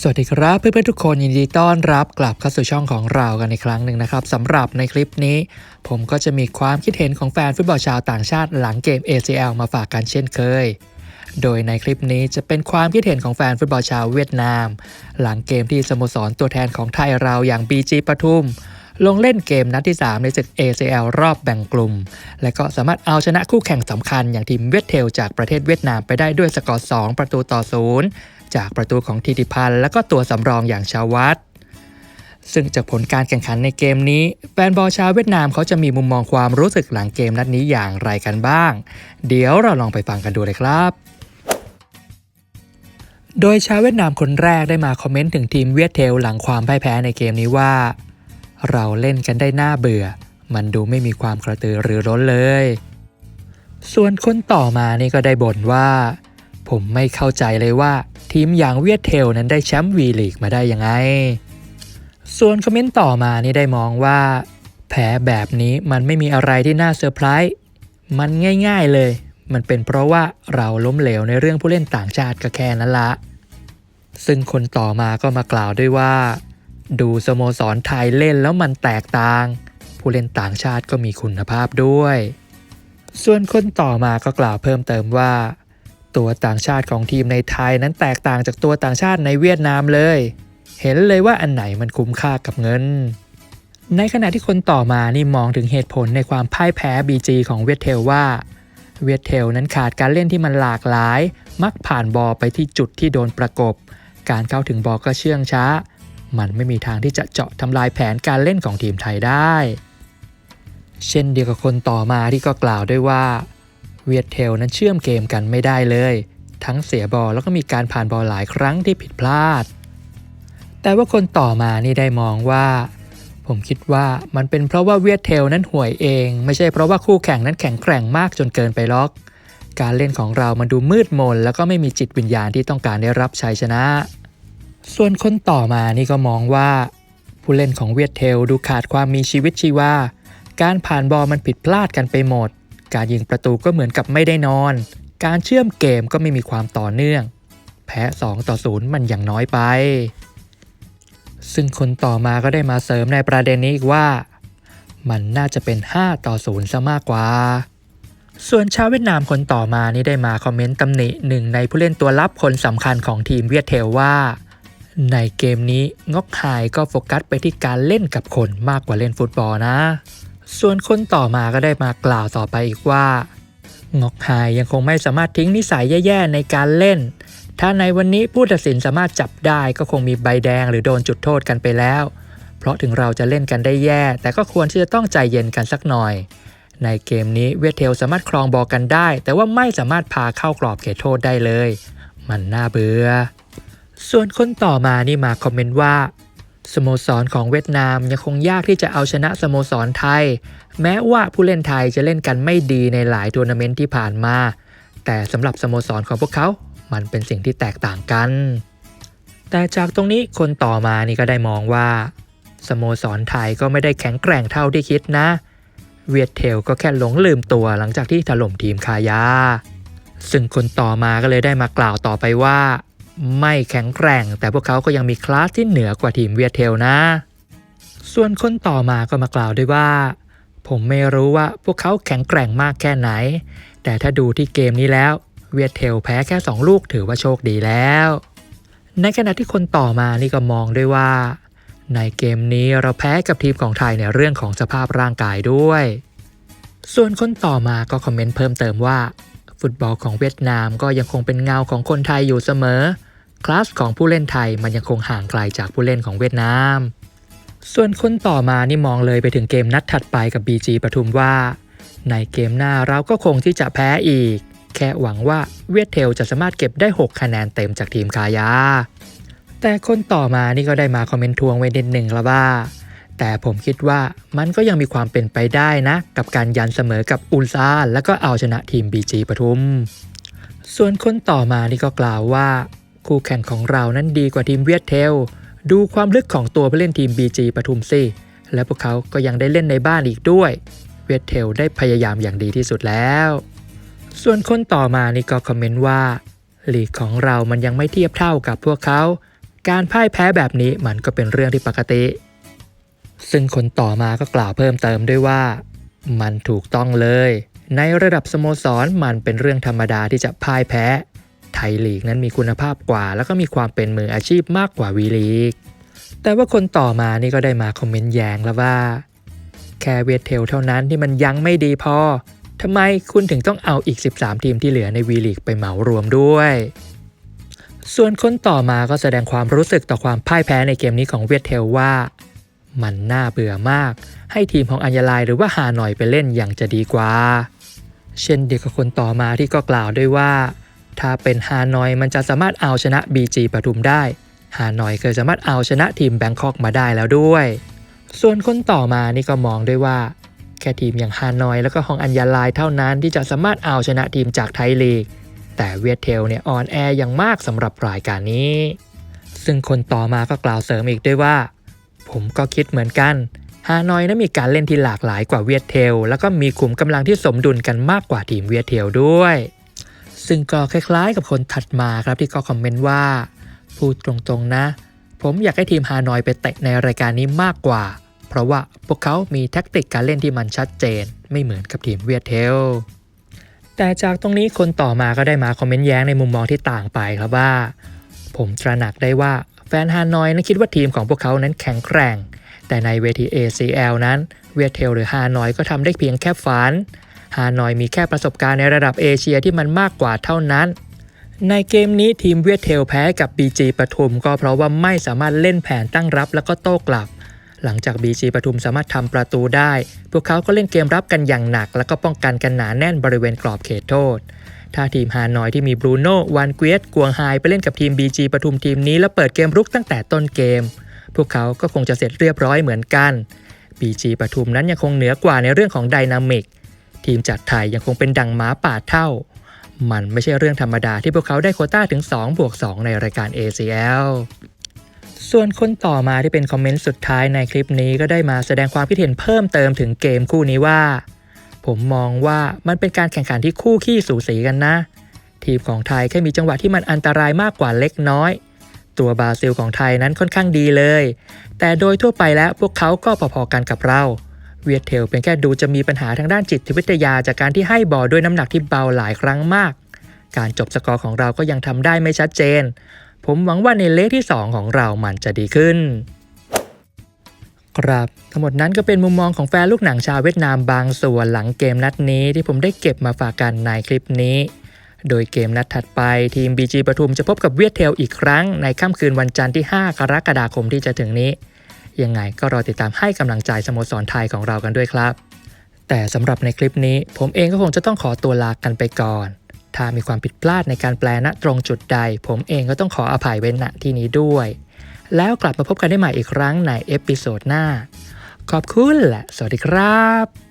สวัสดีครับเพื่อนๆทุกคนยินดีต้อนรับกลับเข้าสู่ช่องของเรากันอีกครั้งหนึ่งนะครับสำหรับในคลิปนี้ ผมก็จะมีความคิดเห็นของแฟนฟุตบอลชาวต่างชาติหลังเกม ACL มาฝากกันเช่นเคย โดยในคลิปนี้จะเป็นความคิดเห็นของแฟนฟุตบอลชาวเวียดนาม หลังเกมที่สโมสรตัวแทนของไทยเราอย่าง BG ปทุม ลงเล่นเกมนัดที่ 3 ในศึก ACL รอบแบ่งกลุ่ม และก็สามารถเอาชนะคู่แข่งสำคัญอย่างทีมเวียดเทลจากประเทศเวียดนามไปได้ด้วยสกอร์ 2 ประตูต่อศูนย์ จากประตูของทิติพันธ์และก็ตัวสำรองอย่างชาวัตซึ่งจากผลการแข่งขันในเกมนี้ แฟนบอลชาวเวียดนามเขาจะมีมุมมองความรู้สึกหลังเกมนัดนี้อย่างไรกันบ้าง เดี๋ยวเราลองไปฟังกันดูเลยครับ โดยชาวเวียดนามคนแรกได้มาคอมเมนต์ถึงทีมเวียดเทลหลังความพ่ายแพ้ในเกมนี้ว่า เราเล่นกันได้น่าเบื่อ มันดูไม่มีความกระตือรือร้นเลย ส่วนคนต่อมานี่ก็ได้บ่นว่า ผมไม่เข้าใจเลยว่า ทีมอย่างเวียดเทลนั้นได้แชมป์วีลีกมาได้ยังไง ส่วนคอมเมนต์ต่อมานี่ได้มองว่าแพ้แบบนี้มันไม่มีอะไรที่น่าเซอร์ไพรส์มันง่ายๆเลย มันเป็นเพราะว่าเราล้มเหลวในเรื่องผู้เล่นต่างชาติก็แค่นั้นละ ซึ่งคนต่อมาก็มากล่าวด้วยว่า ดูสโมสรไทยเล่นแล้วมันแตกต่าง ผู้เล่นต่างชาติก็มีคุณภาพด้วย ส่วนคนต่อมาก็กล่าวเพิ่มเติมว่า ตัวต่างชาติของทีมในไทยนั้นแตกต่างจากตัวต่างชาติในเวียดนามเลย เห็นเลยว่าอันไหนมันคุ้มค่ากับเงิน ในขณะที่คนต่อมานี่มองถึงเหตุผลในความพ่ายแพ้ BG ของเวียดเทลว่า เวียดเทลนั้นขาดการเล่นที่มันหลากหลาย มักผ่านบอลไปที่จุดที่โดนประกบ การเข้าถึงบอลก็เชื่องช้า มันไม่มีทางที่จะเจาะทำลายแผนการเล่นของทีมไทยได้ เช่นเดียวกับคนต่อมาที่ก็กล่าวด้วยว่า เวียดเทลนั้นเชื่อมเกมกันไม่ได้เลย ทั้งเสียบอลแล้วก็มีการผ่านบอลหลายครั้งที่ผิดพลาด แต่ว่าคนต่อมานี่ได้มองว่า ผมคิดว่ามันเป็นเพราะว่าเวียดเทลนั้นห่วยเอง ไม่ใช่เพราะว่าคู่แข่งนั้นแข็งแกร่งมากจนเกินไปล็อก การเล่นของเรามันดูมืดมน แล้วก็ไม่มีจิตวิญญาณที่ต้องการได้รับชัยชนะ ส่วนคนต่อมานี่ก็มองว่า ผู้เล่นของเวียดเทลดูขาดความมีชีวิตชีวาการผ่านบอลมันผิดพลาดกันไปหมด การยิงประตูก็เหมือนกับไม่ได้นอน การเชื่อมเกมก็ไม่มีความต่อเนื่อง แพ้ 2 ต่อ 0 มันอย่างน้อยไป ซึ่งคนต่อมาก็ได้มาเสริมในประเด็นนี้อีกว่า มันน่าจะเป็น 5 ต่อ 0 ซะมากกว่า ส่วนชาวเวียดนามคนต่อมานี่ได้มาคอมเมนต์ตำหนิหนึ่งในผู้เล่นตัวรับคนสำคัญของทีมเวียดเทลว่า ในเกมนี้งอกไฮก็โฟกัสไปที่การเล่นกับคนมากกว่าเล่นฟุตบอลนะ ส่วนคนต่อมาก็ได้มากล่าวต่อไปอีกว่างอกไฮยังคงไม่สามารถทิ้งนิสัยแย่ๆในการเล่น ถ้าในวันนี้ผู้ตัดสินสามารถจับได้ก็คงมีใบแดงหรือโดนจุดโทษกันไปแล้ว เพราะถึงเราจะเล่นกันได้แย่ แต่ก็ควรที่จะต้องใจเย็นกันสักหน่อย ในเกมนี้เวทเทลสามารถครองบอลกันได้ แต่ว่าไม่สามารถพาเข้ากรอบเขตโทษได้เลย มันน่าเบื่อ ส่วนคนต่อมานี่มาคอมเมนต์ว่า สโมสรของเวียดนามยังคงยากที่จะเอาชนะสโมสรไทย แม้ว่าผู้เล่นไทยจะเล่นกันไม่ดีในหลายทัวร์นาเมนต์ที่ผ่านมา แต่สำหรับสโมสรของพวกเขา มันเป็นสิ่งที่แตกต่างกัน แต่จากตรงนี้คนต่อมานี่ก็ได้มองว่าสโมสรไทยก็ไม่ได้แข็งแกร่งเท่าที่คิดนะ เวียดเทลก็แค่หลงลืมตัวหลังจากที่ถล่มทีมคายา ซึ่งคนต่อมาก็เลยได้มากล่าวต่อไปว่า ไม่แข็งแกร่ง แต่พวกเขาก็ยังมีคลาสที่เหนือกว่าทีมเวียเทลนะ ส่วนคนต่อมาก็มากล่าวด้วยว่า ผมไม่รู้ว่าพวกเขาแข็งแกร่งมากแค่ไหน แต่ถ้าดูที่เกมนี้แล้ว เวียเทลแพ้แค่ 2 ลูกถือว่าโชคดีแล้ว ในขณะที่คนต่อมานี่ก็มองด้วยว่า ในเกมนี้เราแพ้กับทีมของไทยในเรื่องของสภาพร่างกายด้วย ส่วนคนต่อมาก็คอมเมนต์เพิ่มเติมว่าฟุตบอลของเวียดนามก็ยังคงเป็นเงาของคนไทยอยู่เสมอ คลาสของผู้เล่นไทยมันยังคงห่างไกลจากผู้เล่นของเวียดนาม ส่วนคนต่อมานี่มองเลยไปถึงเกมนัดถัดไปกับ BG ปทุมว่า ในเกมหน้าเราก็คงที่จะแพ้อีก แค่หวังว่าเวียดเทลจะสามารถเก็บได้ 6 คะแนนเต็มจากทีมคายา แต่คนต่อมานี่ก็ได้มาคอมเมนต์ทวงไว้นิดหนึ่งแล้วว่าแต่ผมคิดว่ามันก็ยังมีความเป็นไปได้นะ กับการยันเสมอกับอุลซานแล้วก็เอาชนะทีม BG ปทุม ส่วนคนต่อมานี่ก็กล่าวว่า คู่แข่งของเรานั้นดีกว่าทีมเวียดเทล ดูความลึกของตัวผู้เล่นทีม BG ปทุมสิและพวกเขาก็ยังได้เล่นในบ้านอีกด้วย เวียดเทลได้พยายามอย่างดีที่สุดแล้ว ส่วนคนต่อมานี่ก็คอมเมนต์ว่าลีกของเรามันยังไม่เทียบเท่ากับพวกเขา การพ่ายแพ้แบบนี้มันก็เป็นเรื่องที่ปกติ ซึ่งคนต่อมาก็กล่าวเพิ่มเติมด้วยว่า มันถูกต้องเลย ในระดับสโมสรมันเป็นเรื่องธรรมดาที่จะพ่ายแพ้ ไทยลีกนั้นมีคุณภาพกว่า แล้วก็มีความเป็นมืออาชีพมากกว่าวีลีก แต่ว่าคนต่อมานี่ก็ได้มาคอมเมนต์แย้งแล้วว่า แค่เวทเทลเท่านั้นที่มันยังไม่ดีพอทำไมคุณถึงต้องเอาอีก 13 ทีมที่เหลือในวีลีกไปเหมารวมด้วย ส่วนคนต่อมาก็แสดงความรู้สึกต่อความพ่ายแพ้ในเกมนี้ของเวทเทลว่า มันน่าเบื่อมาก ให้ทีมของอัญญาลายหรือว่าฮาหน่อยไปเล่นอย่างจะดีกว่า เช่นเดียวกับคนต่อมาที่ก็กล่าวด้วยว่า ถ้าเป็นฮานอยมันจะสามารถเอาชนะ BG ปทุมได้ ฮานอยเคยสามารถเอาชนะทีมแบงคอกมาได้แล้วด้วย ส่วนคนต่อมานี่ก็มองด้วยว่า แค่ทีมอย่างฮานอยแล้วก็ฮองอัญญาลายเท่านั้นที่จะสามารถเอาชนะทีมจากไทยลีก แต่เวียดเทลเนี่ยอ่อนแออย่างมากสำหรับรายการนี้ ซึ่งคนต่อมาก็กล่าวเสริมอีกด้วยว่า ผมก็คิดเหมือนกันฮานอยนั้นมีการเล่นที่หลากหลายกว่าเวียดเทล แล้วก็มีขุมกำลังที่สมดุลกันมากกว่าทีมเวียดเทลด้วย ซึ่งก็คล้ายๆ กับคนถัดมาครับที่ก็คอมเมนต์ว่า พูดตรงๆนะ ผมอยากให้ทีมฮานอยไปเตะในรายการนี้มากกว่า เพราะว่าพวกเขามีแท็กติกการเล่นที่มันชัดเจน ไม่เหมือนกับทีมเวียดเทล แต่จากตรงนี้คนต่อมาก็ได้มาคอมเมนต์แย้งในมุมมองที่ต่างไปครับว่า ผมตระหนักได้ว่าแฟนฮานอยนั้นคิดว่าทีมของพวกเขานั้นแข็งแกร่ง แต่ในเวที ACL นั้นเวียดเทลหรือฮานอยก็ทำได้เพียงแค่ฝัน ฮานอยมีแค่ประสบการณ์ในระดับเอเชียที่มันมากกว่าเท่านั้นในเกมนี้ทีมเวียดเทลแพ้กับ BG ปทุมก็เพราะว่าไม่สามารถเล่นแผนตั้งรับแล้วก็โต้กลับ หลังจาก BG ปทุมสามารถทำประตูได้ พวกเขาก็เล่นเกมรับกันอย่างหนัก แล้วก็ป้องกันกันหนาแน่นบริเวณกรอบเขตโทษ ถ้าทีมฮานอยที่มีบรูโน่วานเกียตกวงไฮไปเล่นกับทีม BG ปทุมทีมนี้แล้วเปิดเกมรุกตั้งแต่ต้นเกม พวกเขาก็คงจะเสร็จเรียบร้อยเหมือนกัน BG ปทุมนั้นยังคงเหนือกว่าในเรื่องของไดนามิก ทีมจากไทยยังคงเป็นดังม้าป่าเท่า มันไม่ใช่เรื่องธรรมดาที่พวกเขาได้โคต้าถึง2บวก2ในรายการ ACL ส่วนคนต่อมาที่เป็นคอมเมนต์สุดท้ายในคลิปนี้ก็ได้มาแสดงความคิดเห็นเพิ่มเติมถึงเกมคู่นี้ว่า ผมมองว่ามันเป็นการแข่งขันที่คู่ขี้สูสีกันนะ ทีมของไทยแค่มีจังหวะที่มันอันตรายมากกว่าเล็กน้อย ตัวบราซิลของไทยนั้นค่อนข้างดีเลย แต่โดยทั่วไปแล้วพวกเขาก็พอๆกันกับเรา เวียเทลเป็นแค่ดูจะมีปัญหาทางด้านจิตวิทยาจากการที่ให้บอลด้วยน้ำหนักที่เบาหลายครั้งมาก การจบสกอร์ของเราก็ยังทำได้ไม่ชัดเจน ผมหวังว่าในเลขที่ 2 ของเรามันจะดีขึ้น ครับทั้งหมดนั้นก็เป็นมุมมองของแฟนลูกหนังชาวเวียดนามบางส่วนหลังเกมนัดนี้ที่ผมได้เก็บมาฝากกันในคลิปนี้โดยเกมนัดถัดไปทีม BG ปทุมจะพบกับเวียดเทลอีกครั้งในค่ำคืนวันจันทร์ที่ 5 กรกฎาคมที่จะถึงนี้ ยังไงก็รอติดตามให้กำลังใจสโมสรไทยของเรากันด้วยครับ แต่สำหรับในคลิปนี้ ผมเองก็คงจะต้องขอตัวลากันไปก่อน ถ้ามีความผิดพลาดในการแปลณตรงจุดใด ผมเองก็ต้องขออภัยเว้ณที่นี้ด้วย แล้วกลับมาพบกันได้ใหม่อีกครั้งในเอพิโซดหน้า ขอบคุณและสวัสดีครับ